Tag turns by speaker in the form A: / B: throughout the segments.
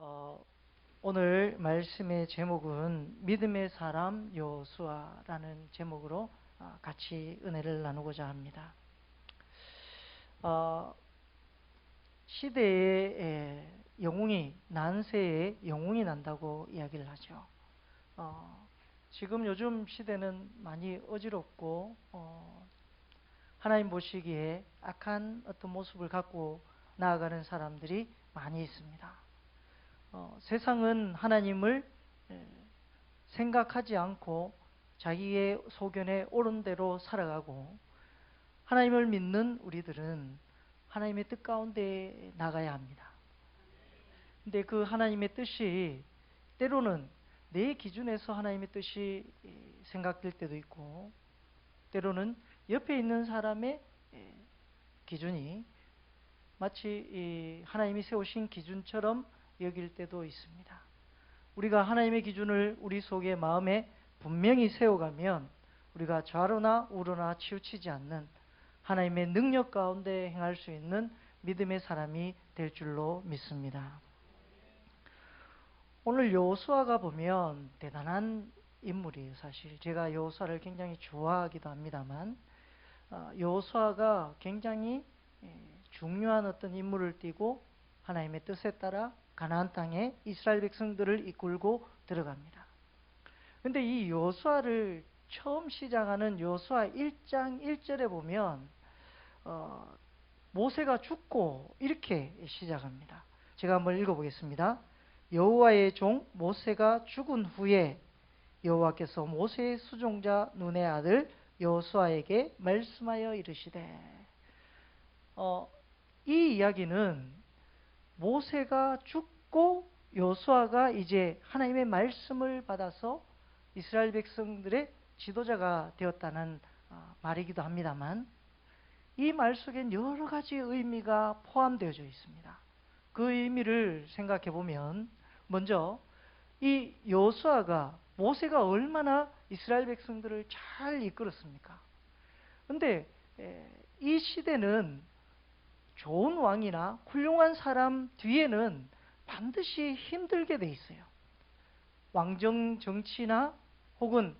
A: 어, 오늘 말씀의 제목은 믿음의 사람 요수아라는 제목으로 어, 같이 은혜를 나누고자 합니다. 어, 시대에 영웅이 난세에 영웅이 난다고 이야기를 하죠. 어, 지금 요즘 시대는 많이 어지럽고 어, 하나님 보시기에 악한 어떤 모습을 갖고 나아가는 사람들이 많이 있습니다. 어, 세상은 하나님을 생각하지 않고 자기의 소견에 옳은 대로 살아가고 하나님을 믿는 우리들은 하나님의 뜻 가운데 나가야 합니다. 근데 그 하나님의 뜻이 때로는 내 기준에서 하나님의 뜻이 생각될 때도 있고 때로는 옆에 있는 사람의 기준이 마치 하나님이 세우신 기준처럼 여길 때도 있습니다. 우리가 하나님의 기준을 우리 속에 마음에 분명히 세워가면 우리가 좌로나 우로나 치우치지 않는 하나님의 능력 가운데 행할 수 있는 믿음의 사람이 될 줄로 믿습니다. 오늘 요수아가 보면 대단한 인물이에요, 사실. 제가 요수아를 굉장히 좋아하기도 합니다만, 어, 요수아가 굉장히 예, 중요한 어떤 인물을 띠고 하나님의 뜻에 따라 가나안 땅에 이스라엘 백성들을 이끌고 들어갑니다. 근데 이 요수아를 처음 시작하는 요수아 1장 1절에 보면 어, 모세가 죽고 이렇게 시작합니다. 제가 한번 읽어보겠습니다. 여호와의 종 모세가 죽은 후에 여호와께서 모세의 수종자 눈의 아들 여호수아에게 말씀하여 이르시되 어, 이 이야기는 모세가 죽고 여수아가 이제 하나님의 말씀을 받아서 이스라엘 백성들의 지도자가 되었다는 어, 말이기도 합니다만 이 말 속엔 여러 가지 의미가 포함되어져 있습니다. 그 의미를 생각해 보면 먼저 이 여수아가 모세가 얼마나 이스라엘 백성들을 잘 이끌었습니까? 근데 이 시대는 좋은 왕이나 훌륭한 사람 뒤에는 반드시 힘들게 돼 있어요. 왕정 정치나 혹은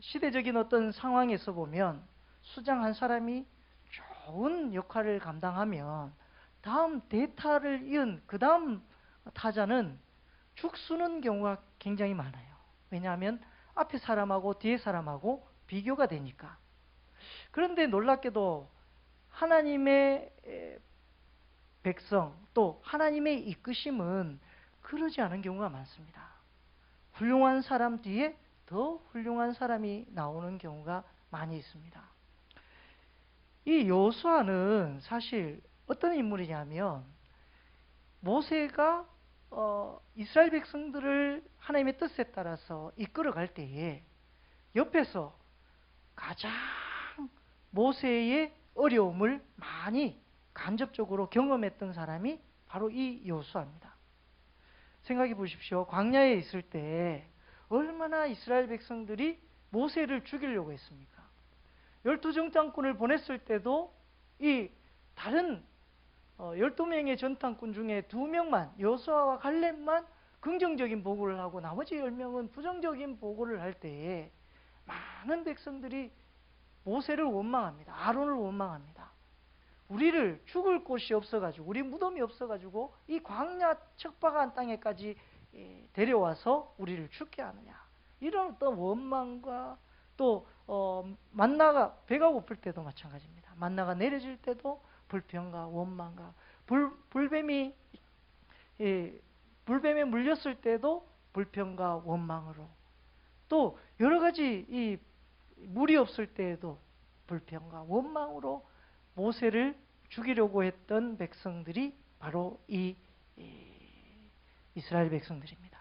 A: 시대적인 어떤 상황에서 보면 수장 한 사람이 좋은 역할을 감당하면 다음 대타를 이은 그 다음 타자는 죽수는 경우가 굉장히 많아요. 왜냐하면 앞에 사람하고 뒤에 사람하고 비교가 되니까. 그런데 놀랍게도 하나님의 백성 또 하나님의 이끄심은 그러지 않은 경우가 많습니다. 훌륭한 사람 뒤에 더 훌륭한 사람이 나오는 경우가 많이 있습니다. 이 요수아는 사실 어떤 인물이냐면 모세가 어, 이스라엘 백성들을 하나님의 뜻에 따라서 이끌어갈 때에 옆에서 가장 모세의 어려움을 많이 간접적으로 경험했던 사람이 바로 이 요수아입니다. 생각해 보십시오. 광야에 있을 때 얼마나 이스라엘 백성들이 모세를 죽이려고 했습니까? 열두 정탐꾼을 보냈을 때도 이 다른 어, 열두 명의 전탐꾼 중에 두 명만 여수아와 갈렙만 긍정적인 보고를 하고 나머지 열 명은 부정적인 보고를 할 때에 많은 백성들이 모세를 원망합니다. 아론을 원망합니다. 우리를 죽을 곳이 없어가지고 우리 무덤이 없어가지고 이 광야 척박한 땅에까지 예, 데려와서 우리를 죽게 하느냐 이런 어떤 원망과 또 어, 만나가 배가 고플 때도 마찬가지입니다. 만나가 내려질 때도 불평과 원망과 불, 불뱀이 예, 불뱀에 물렸을 때도 불평과 원망으로 또 여러 가지 이 물이 없을 때에도 불평과 원망으로 모세를 죽이려고 했던 백성들이 바로 이 이스라엘 백성들입니다.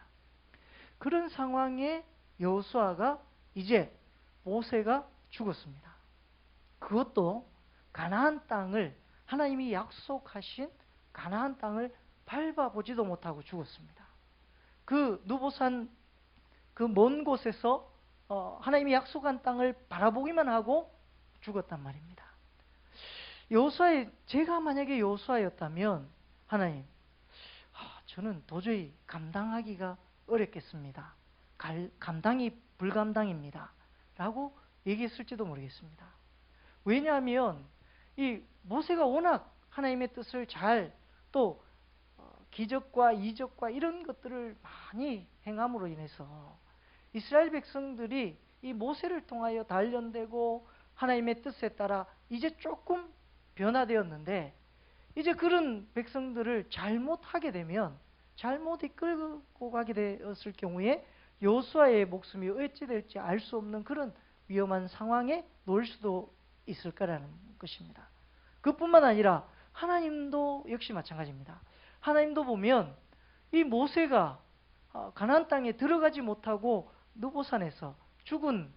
A: 그런 상황에 여호수아가 이제 모세가 죽었습니다. 그것도 가나안 땅을 하나님이 약속하신 가나안 땅을 밟아보지도 못하고 죽었습니다. 그 누보산 그 먼 곳에서 어, 하나님이 약속한 땅을 바라보기만 하고 죽었단 말입니다. 여호수아의 제가 만약에 여호수아였다면 하나님 아, 저는 도저히 감당하기가 어렵겠습니다. 갈- 감당이 불감당입니다. 라고 얘기했을지도 모르겠습니다. 왜냐하면 이 모세가 워낙 하나님의 뜻을 잘또 어, 기적과 이적과 이런 것들을 많이 행함으로 인해서 이스라엘 백성들이 이 모세를 통하여 단련되고 하나님의 뜻에 따라 이제 조금 변화되었는데 이제 그런 백성들을 잘못하게 되면 잘못 이끌고 가게 되었을 경우에 요수아의 목숨이 어찌 될지 알 수 없는 그런 위험한 상황에 놓일 수도 있을 거라는 것입니다. 그뿐만 아니라 하나님도 역시 마찬가지입니다. 하나님도 보면 이 모세가 어, 가나안 땅에 들어가지 못하고 느보산에서 죽은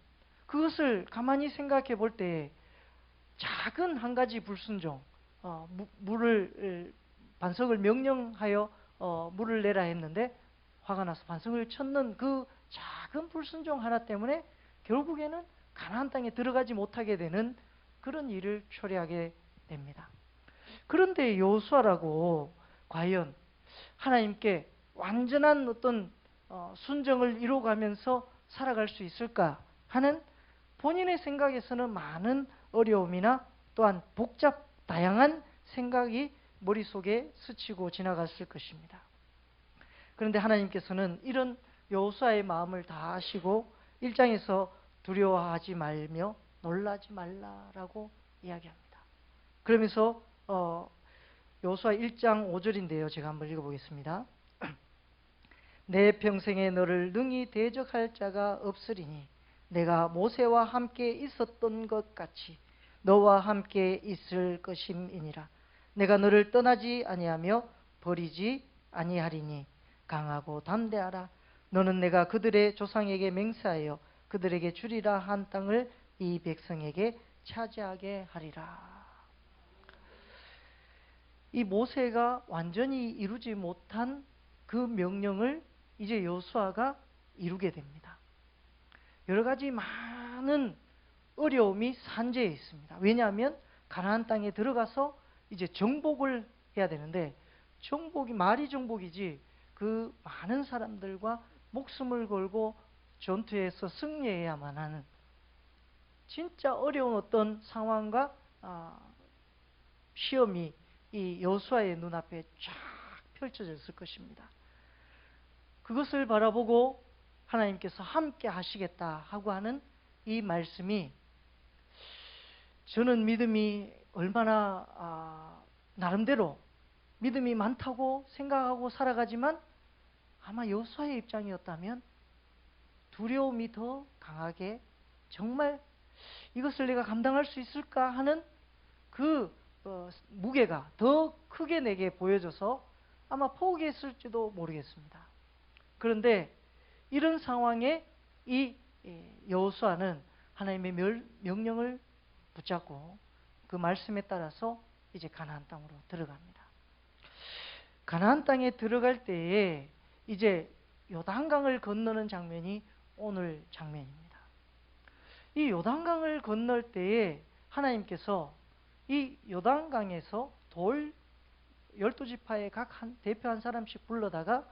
A: 그것을 가만히 생각해 볼 때 작은 한 가지 불순종, 어, 무- 물을 반석을 명령하여 어, 물을 내라 했는데 화가 나서 반석을 쳤는 그 작은 불순종 하나 때문에 결국에는 가나안 땅에 들어가지 못하게 되는 그런 일을 초래하게 됩니다. 그런데 여호수아라고 과연 하나님께 완전한 어떤 어, 순정을 이루어가면서 살아갈 수 있을까 하는 본인의 생각에서는 많은 어려움이나 또한 복잡 다양한 생각이 머릿속에 스치고 지나갔을 것입니다. 그런데 하나님께서는 이런 여호수아의 마음을 다 아시고 1장에서 두려워하지 말며 놀라지 말라라고 이야기합니다. 그러면서 어, 여호수아 1장 5절인데요. 제가 한번 읽어보겠습니다. 내 평생에 너를 능히 대적할 자가 없으리니 내가 모세와 함께 있었던 것 같이 너와 함께 있을 것임이니라. 내가 너를 떠나지 아니하며 버리지 아니하리니 강하고 담대하라. 너는 내가 그들의 조상에게 맹세하여 그들에게 주리라 한 땅을 이 백성에게 차지하게 하리라. 이 모세가 완전히 이루지 못한 그 명령을 이제 여수아가 이루게 됩니다. 여러 가지 많은 어려움이 산재해 있습니다. 왜냐하면 가나안 땅에 들어가서 이제 정복을 해야 되는데 정복이 말이 정복이지 그 많은 사람들과 목숨을 걸고 전투에서 승리해야만 하는 진짜 어려운 어떤 상황과 아, 시험이 이 여수아의 눈앞에 쫙 펼쳐졌을 것입니다. 그것을 바라보고 하나님께서 함께 하시겠다 하고 하는 이 말씀이 저는 믿음이 얼마나 아, 나름대로 믿음이 많다고 생각하고 살아가지만 아마 여수아의 입장이었다면 두려움이 더 강하게 정말 이것을 내가 감당할 수 있을까 하는 그 어, 무게가 더 크게 내게 보여져서 아마 포기했을지도 모르겠습니다. 그런데 이런 상황에 이 예, 여호수아는 하나님의 멸- 명령을 붙잡고 그 말씀에 따라서 이제 가나안 땅으로 들어갑니다. 가나안 땅에 들어갈 때에 이제 요단강을 건너는 장면이 오늘 장면입니다. 이 요단강을 건널 때에 하나님께서 이 요단강에서 돌 열두 지파의 각 한 대표 한 사람씩 불러다가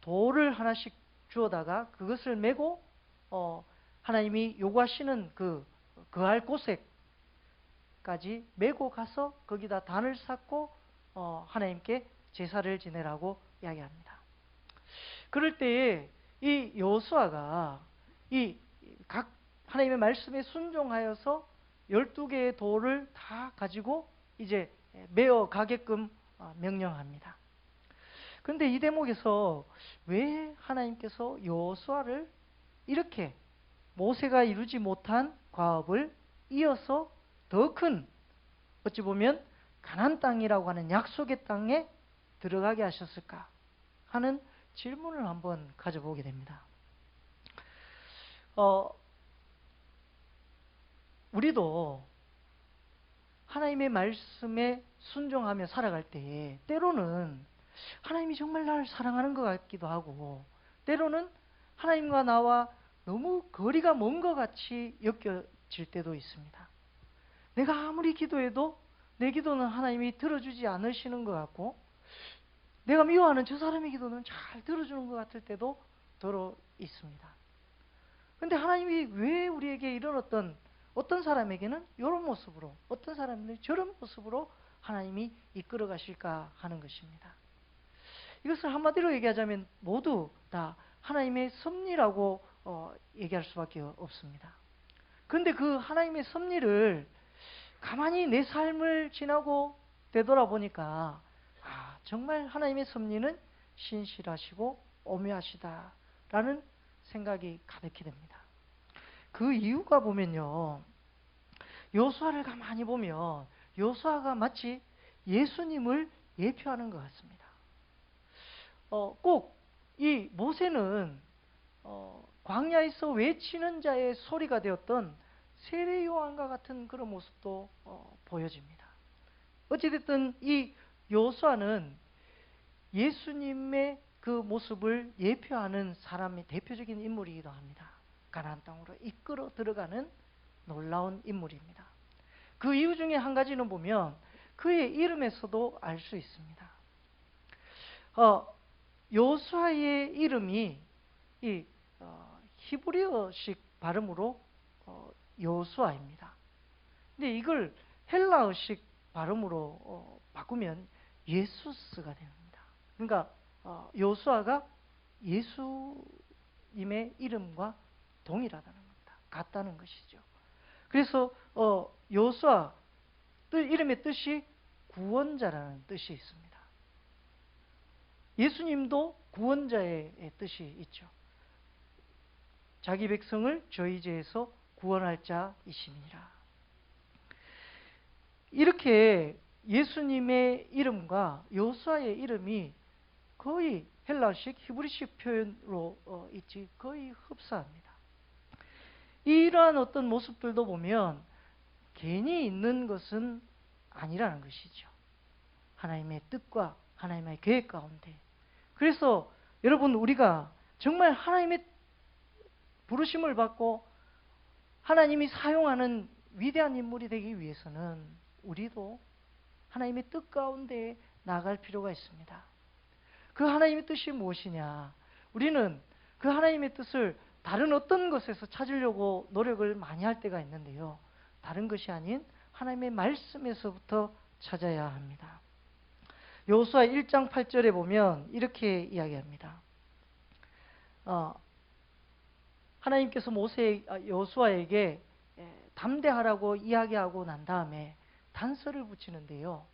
A: 돌을 하나씩 주어다가 그것을 메고 어, 하나님이 요구하시는 그 그할 곳에까지 메고 가서 거기다 단을 쌓고 어, 하나님께 제사를 지내라고 이야기합니다. 그럴 때에 이 여호수아가 이 각 하나님의 말씀에 순종하여서 12개의 돌을 다 가지고 이제 메어 가게끔 어, 명령합니다. 그런데 이 대목에서 왜 하나님께서 여호수아를 이렇게 모세가 이루지 못한 과업을 이어서 더 큰 어찌 보면 가난 땅이라고 하는 약속의 땅에 들어가게 하셨을까 하는 질문을 한번 가져보게 됩니다. 어, 우리도 하나님의 말씀에 순종하며 살아갈 때에 때로는 하나님이 정말 나를 사랑하는 것 같기도 하고 때로는 하나님과 나와 너무 거리가 먼 것 같이 여겨질 때도 있습니다. 내가 아무리 기도해도 내 기도는 하나님이 들어주지 않으시는 것 같고 내가 미워하는 저 사람의 기도는 잘 들어주는 것 같을 때도 들어 있습니다. 근데 하나님이 왜 우리에게 이런 어떤 어떤 사람에게는 이런 모습으로 어떤 사람에게는 저런 모습으로 하나님이 이끌어 가실까 하는 것입니다. 이것을 한마디로 얘기하자면 모두 다 하나님의 섭리라고 어, 얘기할 수밖에 없습니다. 그런데 그 하나님의 섭리를 가만히 내 삶을 지나고 되돌아보니까 아, 정말 하나님의 섭리는 신실하시고 오묘하시다라는 생각이 가득히 됩니다. 그 이유가 보면요. 요수아를 가만히 보면 요수아가 마치 예수님을 예표하는 것 같습니다. 어, 꼭 이 모세는 어, 광야에서 외치는 자의 소리가 되었던 세례 요한과 같은 그런 모습도 어, 보여집니다. 어찌됐든 이 요수아는 예수님의 그 모습을 예표하는 사람의 대표적인 인물이기도 합니다. 가나안 땅으로 이끌어 들어가는 놀라운 인물입니다. 그 이유 중에 한 가지는 보면 그의 이름에서도 알 수 있습니다. 어, 요수아의 이름이 이 어, 히브리어식 발음으로 어, 요수아입니다. 근데 이걸 헬라어식 발음으로 어, 바꾸면 예수스가 됩니다. 그러니까 어, 요수아가 예수님의 이름과 동일하다는 겁니다. 같다는 것이죠. 그래서 어, 요수아 이름의 뜻이 구원자라는 뜻이 있습니다. 예수님도 구원자의 뜻이 있죠. 자기 백성을 저희 죄에서 구원할 자이심이라. 이렇게 예수님의 이름과 요수아의 이름이 거의 헬라식 히브리식 표현으로 어, 있지 거의 흡사합니다. 이러한 어떤 모습들도 보면 괜히 있는 것은 아니라는 것이죠. 하나님의 뜻과 하나님의 계획 가운데. 그래서 여러분 우리가 정말 하나님의 부르심을 받고 하나님이 사용하는 위대한 인물이 되기 위해서는 우리도 하나님의 뜻 가운데 나갈 필요가 있습니다. 그 하나님의 뜻이 무엇이냐? 우리는 그 하나님의 뜻을 다른 어떤 것에서 찾으려고 노력을 많이 할 때가 있는데요. 다른 것이 아닌 하나님의 말씀에서부터 찾아야 합니다. 요수아 1장 8절에 보면 이렇게 이야기합니다. 어, 하나님께서 모세 아, 여수아에게 담대하라고 이야기하고 난 다음에 단서를 붙이는데요.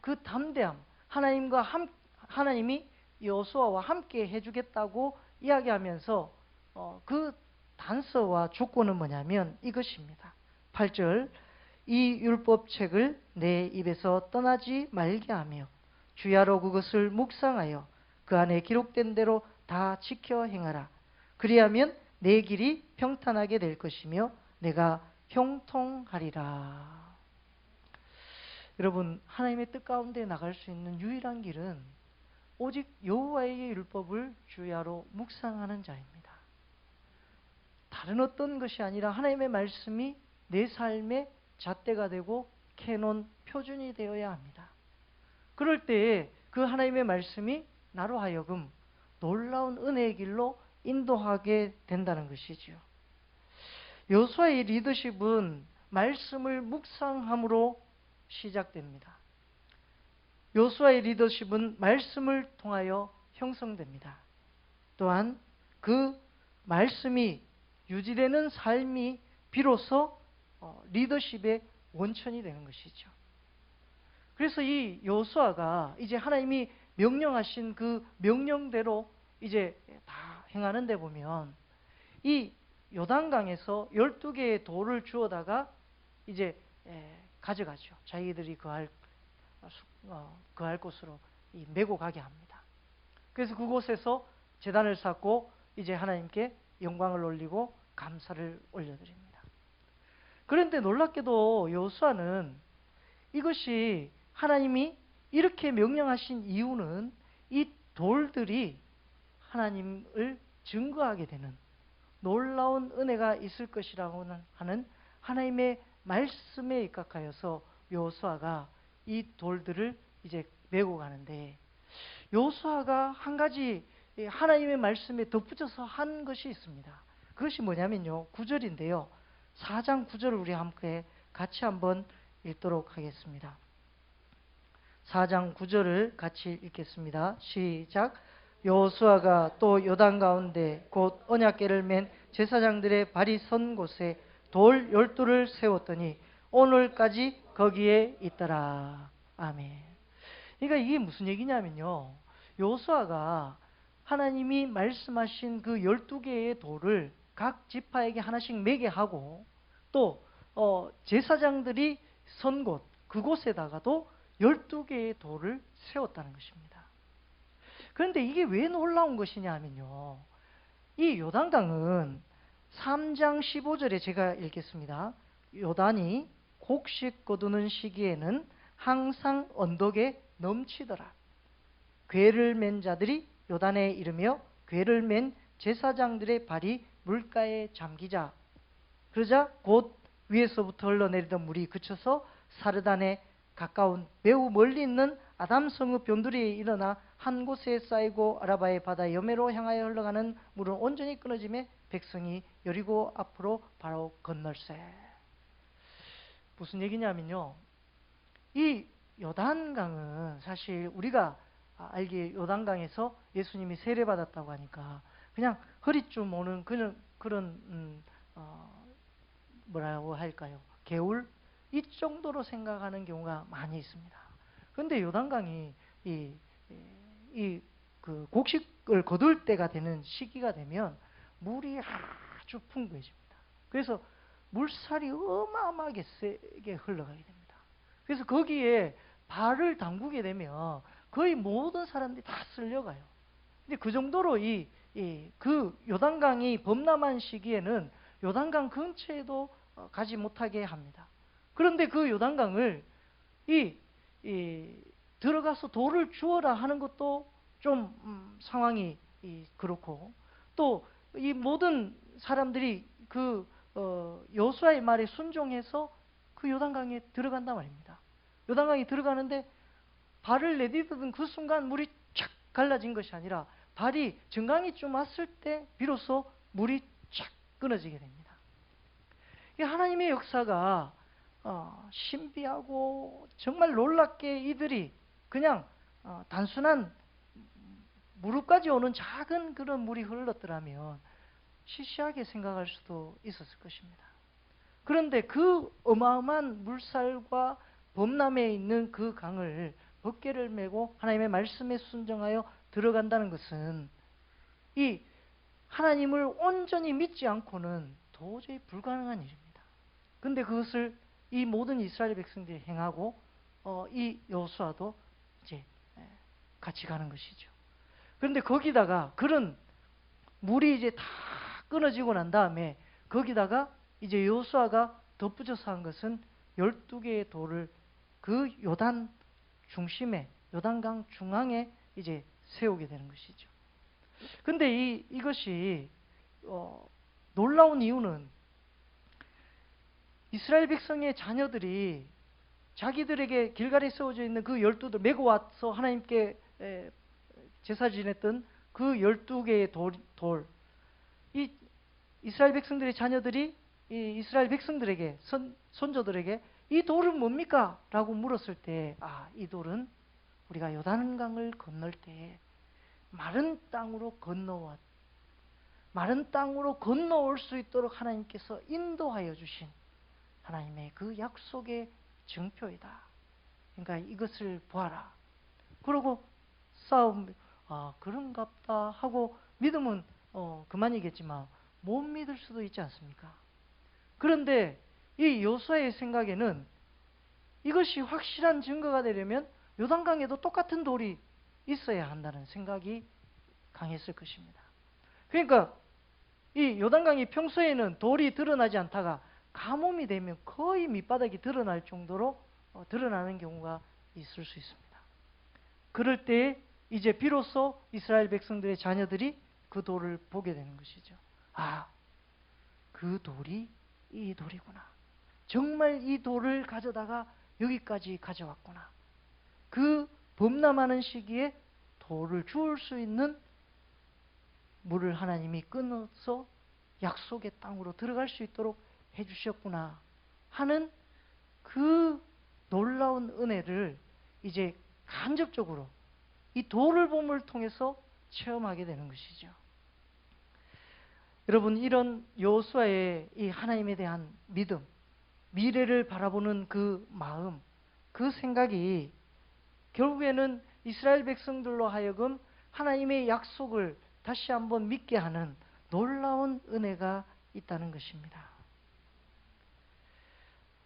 A: 그 담대함, 하나님과 함, 하나님이 여수아와 함께 해주겠다고 이야기하면서 어, 그 단서와 조건은 뭐냐면 이것입니다. 8절 이 율법책을 내 입에서 떠나지 말게 하며 주야로 그것을 묵상하여 그 안에 기록된 대로 다 지켜 행하라. 그리하면 내 길이 평탄하게 될 것이며 내가 형통하리라. 여러분 하나님의 뜻 가운데 나갈 수 있는 유일한 길은 오직 여호와의 율법을 주야로 묵상하는 자입니다. 다른 어떤 것이 아니라 하나님의 말씀이 내 삶의 잣대가 되고 캐논 표준이 되어야 합니다. 그럴 때에 그 하나님의 말씀이 나로 하여금 놀라운 은혜의 길로 인도하게 된다는 것이지요. 여수아의 리더십은 말씀을 묵상함으로 시작됩니다. 여수아의 리더십은 말씀을 통하여 형성됩니다. 또한 그 말씀이 유지되는 삶이 비로소 어, 리더십의 원천이 되는 것이죠. 그래서 이 여수아가 이제 하나님이 명령하신 그 명령대로 이제 다 행하는 데 보면 이 요단강에서 12개의 돌을 주워다가 이제 가져가죠. 자기들이 거할, 어, 거할 곳으로 메고 가게 합니다. 그래서 그곳에서 재단을 쌓고 이제 하나님께 영광을 올리고 감사를 올려드립니다. 그런데 놀랍게도 여수아는 이것이 하나님이 이렇게 명령하신 이유는 이 돌들이 하나님을 증거하게 되는 놀라운 은혜가 있을 것이라고 하는 하나님의 말씀에 입각하여서 요수아가 이 돌들을 이제 메고 가는데 요수아가 한 가지 하나님의 말씀에 덧붙여서 한 것이 있습니다. 그것이 뭐냐면요. 9절인데요. 4장 9절을 우리 함께 같이 한번 읽도록 하겠습니다. 4장 9절을 같이 읽겠습니다. 시작. 여호수아가 또 요단 가운데 곧 언약궤를 맨 제사장들의 발이 선 곳에 돌 열두를 세웠더니 오늘까지 거기에 있더라. 아멘. 그러니까 이게 무슨 얘기냐면요. 여호수아가 하나님이 말씀하신 그 열두 개의 돌을 각 지파에게 하나씩 매게 하고 또 어, 제사장들이 선 곳 그곳에다가도 열두 개의 돌을 세웠다는 것입니다. 그런데 이게 왜 놀라운 것이냐 하면요. 이 요단강은 3장 15절에 제가 읽겠습니다. 요단이 곡식 거두는 시기에는 항상 언덕에 넘치더라. 괴를 맨 자들이 요단에 이르며 괴를 맨 제사장들의 발이 물가에 잠기자. 그러자 곧 위에서부터 흘러내리던 물이 그쳐서 사르단에 가까운 매우 멀리 있는 아담성읍 변두리에 일어나 한 곳에 쌓이고 아라바의 바다 여매로 향하여 흘러가는 물은 온전히 끊어짐에 백성이 여리고 앞으로 바로 건널세. 무슨 얘기냐면요. 이 요단강은 사실 우리가 알기에 요단강에서 예수님이 세례받았다고 하니까 그냥 허리쯤 오는 그런 그런 음, 어, 뭐라고 할까요? 개울 이 정도로 생각하는 경우가 많이 있습니다. 그런데 요단강이 이, 이, 그 곡식을 거둘 때가 되는 시기가 되면 물이 아주 풍부해집니다. 그래서 물살이 어마어마하게 세게 흘러가게 됩니다. 그래서 거기에 발을 담그게 되면 거의 모든 사람들이 다 쓸려가요. 근데 그 정도로 이, 이, 그 요단강이 범람한 시기에는 요단강 근처에도 어, 가지 못하게 합니다. 그런데 그 요단강을 이, 이 들어가서 돌을 주어라 하는 것도 좀 음, 상황이 이, 그렇고 또 이 모든 사람들이 그 어, 여수아의 말에 순종해서 그 요단강에 들어간단 말입니다. 요단강에 들어가는데 발을 내디디던 그 순간 물이 쫙 갈라진 것이 아니라 발이 증강이 좀 왔을 때 비로소 물이 쫙 끊어지게 됩니다. 이 하나님의 역사가 어, 신비하고 정말 놀랍게 이들이 그냥 어, 단순한 무릎까지 오는 작은 그런 물이 흘렀더라면 시시하게 생각할 수도 있었을 것입니다. 그런데 그 어마어마한 물살과 범람에 있는 그 강을 벗개를 메고 하나님의 말씀에 순정하여 들어간다는 것은 이 하나님을 온전히 믿지 않고는 도저히 불가능한 일입니다. 근데 그것을 이 모든 이스라엘 백성들이 행하고 어, 이 여호수아도 이제 같이 가는 것이죠. 그런데 거기다가 그런 물이 이제 다 끊어지고 난 다음에 거기다가 이제 여호수아가 덧붙여서 한 것은 12개의 돌을 그 요단 중심에 요단강 중앙에 이제 세우게 되는 것이죠. 근데 이 이것이 어, 놀라운 이유는 이스라엘 백성의 자녀들이 자기들에게 길갈에 세워져 있는 그 열두들 메고 와서 하나님께 제사 지냈던 그 열두 개의 돌, 돌, 이 이스라엘 백성들의 자녀들이 이 이스라엘 백성들에게 선, 손조들에게 이 돌은 뭡니까? 라고 물었을 때, 아, 이 돌은 우리가 요단강을 건널 때 마른 땅으로 건너왔, 마른 땅으로 건너올 수 있도록 하나님께서 인도하여 주신 하나님의 그 약속의 증표이다. 그러니까 이것을 보아라. 그러고 싸움, 아, 그런갑다 하고 믿으면 어, 그만이겠지만 못 믿을 수도 있지 않습니까? 그런데 이 요수아의 생각에는 이것이 확실한 증거가 되려면 요단강에도 똑같은 돌이 있어야 한다는 생각이 강했을 것입니다. 그러니까 이 요단강이 평소에는 돌이 드러나지 않다가 가뭄이 되면 거의 밑바닥이 드러날 정도로 어, 드러나는 경우가 있을 수 있습니다. 그럴 때 이제 비로소 이스라엘 백성들의 자녀들이 그 돌을 보게 되는 것이죠. 아, 그 돌이 이 돌이구나. 정말 이 돌을 가져다가 여기까지 가져왔구나. 그 범람하는 시기에 돌을 주울 수 있는 물을 하나님이 끊어서 약속의 땅으로 들어갈 수 있도록 해주셨구나 하는 그 놀라운 은혜를 이제 간접적으로 이 돌을 봄을 통해서 체험하게 되는 것이죠. 여러분 이런 요수아의 이 하나님에 대한 믿음, 미래를 바라보는 그 마음, 그 생각이 결국에는 이스라엘 백성들로 하여금 하나님의 약속을 다시 한번 믿게 하는 놀라운 은혜가 있다는 것입니다.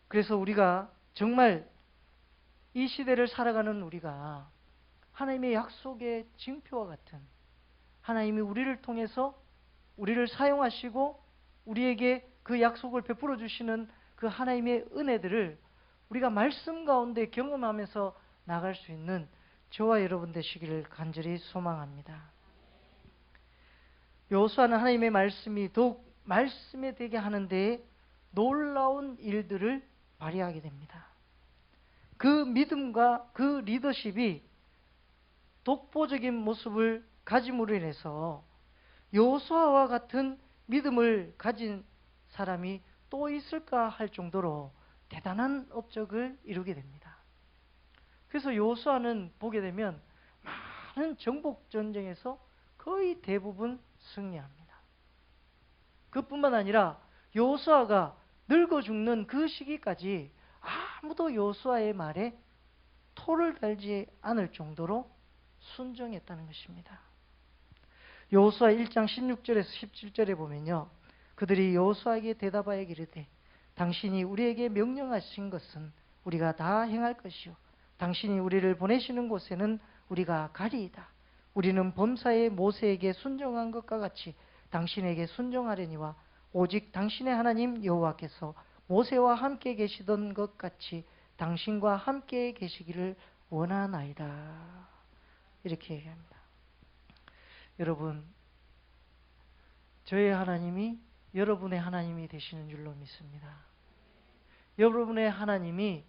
A: 그래서 우리가 정말 이 시대를 살아가는 우리가 하나님의 약속의 징표와 같은 하나님이 우리를 통해서 우리를 사용하시고 우리에게 그 약속을 베풀어 주시는 그 하나님의 은혜들을 우리가 말씀 가운데 경험하면서 나갈 수 있는 저와 여러분 되시기를 간절히 소망합니다. 요수아는 하나님의 말씀이 더욱 말씀에 되게 하는데 놀라운 일들을 발휘하게 됩니다. 그 믿음과 그 리더십이 독보적인 모습을 가짐으로 인해서 요수아와 같은 믿음을 가진 사람이 또 있을까 할 정도로 대단한 업적을 이루게 됩니다. 그래서 요수아는 보게 되면 많은 정복 전쟁에서 거의 대부분 승리합니다. 그뿐만 아니라 요수아가 늙어 죽는 그 시기까지 아무도 요수아의 말에 토를 달지 않을 정도로 순종했다는 것입니다. 여호수아 1장 16절에서 17절에 보면요. 그들이 여호수아에게 대답하여 이르되 당신이 우리에게 명령하신 것은 우리가 다 행할 것이요 당신이 우리를 보내시는 곳에는 우리가 가리이다. 우리는 범사의 모세에게 순종한 것과 같이 당신에게 순종하려니와 오직 당신의 하나님 여호와께서 모세와 함께 계시던 것 같이 당신과 함께 계시기를 원하나이다. 이렇게 얘기합니다. 여러분, 저의 하나님이 여러분의 하나님이 되시는 줄로 믿습니다. 여러분의 하나님이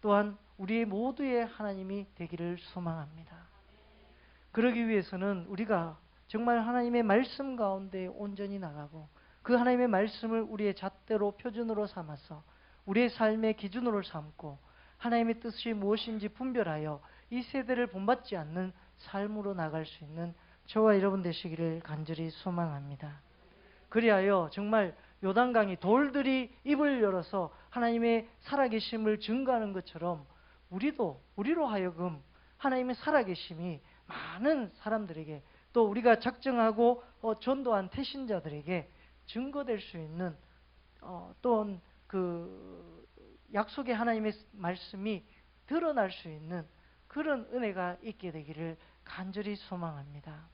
A: 또한 우리 모두의 하나님이 되기를 소망합니다. 그러기 위해서는 우리가 정말 하나님의 말씀 가운데 온전히 나가고 그 하나님의 말씀을 우리의 잣대로 표준으로 삼아서 우리의 삶의 기준으로 삼고 하나님의 뜻이 무엇인지 분별하여 이 세대를 본받지 않는 삶으로 나갈 수 있는 저와 여러분 되시기를 간절히 소망합니다. 그리하여 정말 요단강이 돌들이 입을 열어서 하나님의 살아계심을 증거하는 것처럼 우리도 우리로 하여금 하나님의 살아계심이 많은 사람들에게 또 우리가 작정하고 어, 전도한 태신자들에게 증거될 수 있는 어, 또그 약속의 하나님의 말씀이 드러날 수 있는 그런 은혜가 있게 되기를 간절히 소망합니다.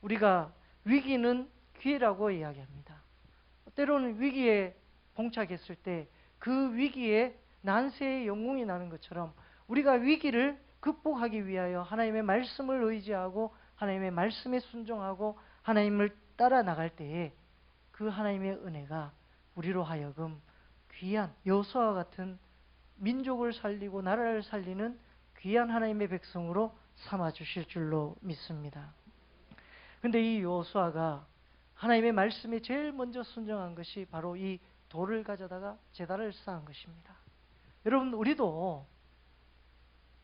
A: 우리가 위기는 기회라고 이야기합니다. 때로는 위기에 봉착했을 때 그 위기에 난세의 영웅이 나는 것처럼 우리가 위기를 극복하기 위하여 하나님의 말씀을 의지하고 하나님의 말씀에 순종하고 하나님을 따라 나갈 때에 그 하나님의 은혜가 우리로 하여금 귀한 여수와 같은 민족을 살리고 나라를 살리는 귀한 하나님의 백성으로 삼아 주실 줄로 믿습니다. 근데 이 요수아가 하나님의 말씀에 제일 먼저 순종한 것이 바로 이 돌을 가져다가 제단을 쌓은 것입니다. 여러분 우리도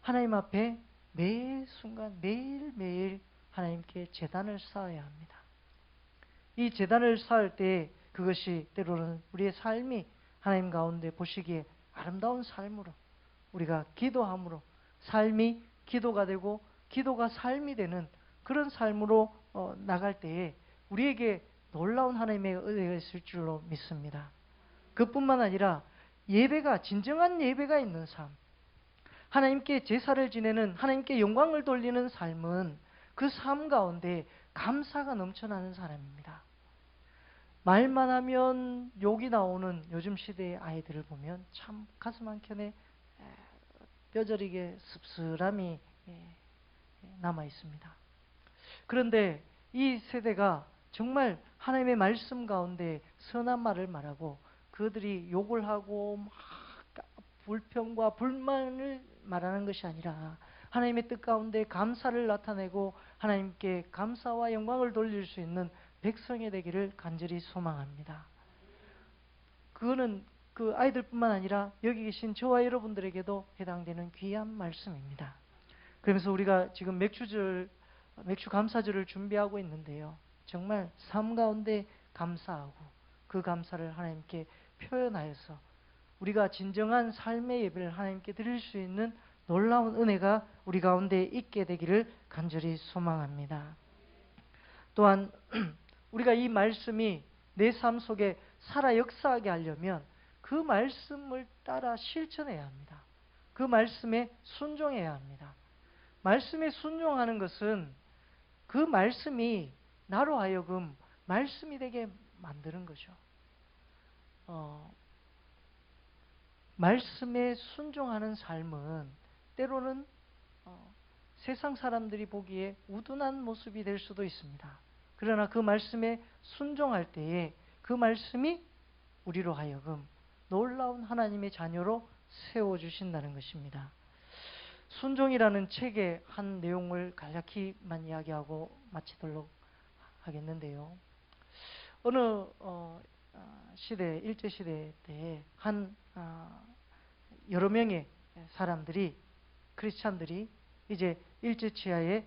A: 하나님 앞에 매 순간 매일매일 하나님께 재단을 쌓아야 합니다. 이 재단을 쌓을 때 그것이 때로는 우리의 삶이 하나님 가운데 보시기에 아름다운 삶으로 우리가 기도함으로 삶이 기도가 되고 기도가 삶이 되는 그런 삶으로 어, 나갈 때에 우리에게 놀라운 하나님의 은혜가 있을 줄로 믿습니다. 그뿐만 아니라 예배가 진정한 예배가 있는 삶, 하나님께 제사를 지내는 하나님께 영광을 돌리는 삶은 그 삶 가운데 감사가 넘쳐나는 사람입니다. 말만 하면 욕이 나오는 요즘 시대의 아이들을 보면 참 가슴 한켠에 뼈저리게 씁쓸함이 남아 있습니다. 그런데 이 세대가 정말 하나님의 말씀 가운데 선한 말을 말하고 그들이 욕을 하고 불평과 불만을 말하는 것이 아니라 하나님의 뜻 가운데 감사를 나타내고 하나님께 감사와 영광을 돌릴 수 있는 백성이 되기를 간절히 소망합니다. 그거는 그 아이들뿐만 아니라 여기 계신 저와 여러분들에게도 해당되는 귀한 말씀입니다. 그러면서 우리가 지금 맥주절, 맥주 감사절을 준비하고 있는데요. 정말 삶 가운데 감사하고 그 감사를 하나님께 표현하여서 우리가 진정한 삶의 예배를 하나님께 드릴 수 있는 놀라운 은혜가 우리 가운데 있게 되기를 간절히 소망합니다. 또한 우리가 이 말씀이 내 삶 속에 살아 역사하게 하려면 그 말씀을 따라 실천해야 합니다. 그 말씀에 순종해야 합니다. 말씀에 순종하는 것은 그 말씀이 나로 하여금 말씀이 되게 만드는 거죠. 어, 말씀에 순종하는 삶은 때로는 어, 세상 사람들이 보기에 우둔한 모습이 될 수도 있습니다. 그러나 그 말씀에 순종할 때에 그 말씀이 우리로 하여금 놀라운 하나님의 자녀로 세워주신다는 것입니다. 순종이라는 책의 한 내용을 간략히만 이야기하고 마치도록 하겠는데요. 어느 어, 시대, 일제 시대 때한 어, 여러 명의 사람들이 크리스찬들이 이제 일제 치하에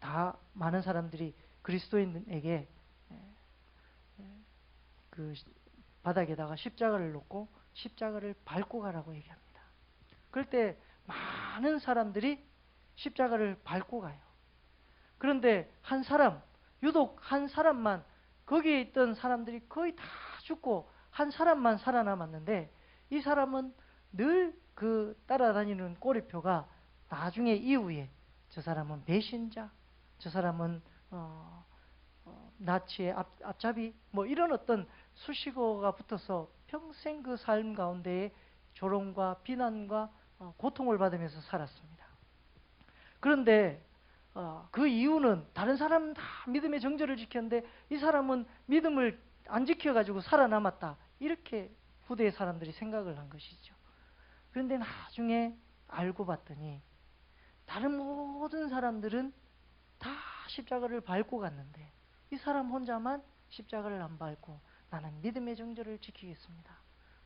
A: 다 많은 사람들이 그리스도인에게 그 바닥에다가 십자가를 놓고 십자가를 밟고 가라고 얘기합니다. 그럴 때 많은 사람들이 십자가를 밟고 가요. 그런데 한 사람, 유독 한 사람만 거기에 있던 사람들이 거의 다 죽고 한 사람만 살아남았는데 이 사람은 늘 그 따라다니는 꼬리표가 나중에 이후에 저 사람은 배신자, 저 사람은 어, 어, 나치의 앞, 앞잡이 뭐 이런 어떤 수식어가 붙어서 평생 그 삶 가운데에 조롱과 비난과 어, 고통을 받으면서 살았습니다. 그런데 어, 그 이유는 다른 사람은 다 믿음의 정절을 지켰는데 이 사람은 믿음을 안 지켜가지고 살아남았다. 이렇게 후대의 사람들이 생각을 한 것이죠. 그런데 나중에 알고 봤더니 다른 모든 사람들은 다 십자가를 밟고 갔는데 이 사람 혼자만 십자가를 안 밟고 나는 믿음의 정절을 지키겠습니다.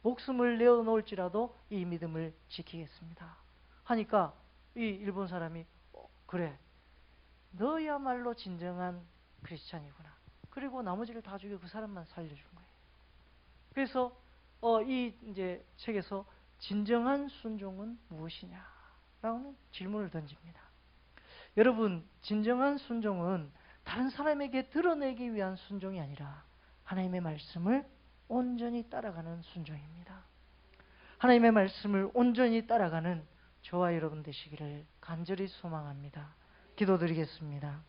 A: 목숨을 내어놓을지라도 이 믿음을 지키겠습니다. 하니까 이 일본 사람이 어, 그래 너야말로 진정한 크리스찬이구나. 그리고 나머지를 다 죽여 그 사람만 살려준 거예요. 그래서 어, 이 이제 책에서 진정한 순종은 무엇이냐? 라는 질문을 던집니다. 여러분, 진정한 순종은 다른 사람에게 드러내기 위한 순종이 아니라 하나님의 말씀을 온전히 따라가는 순종입니다. 하나님의 말씀을 온전히 따라가는 저와 여러분 되시기를 간절히 소망합니다. 기도드리겠습니다.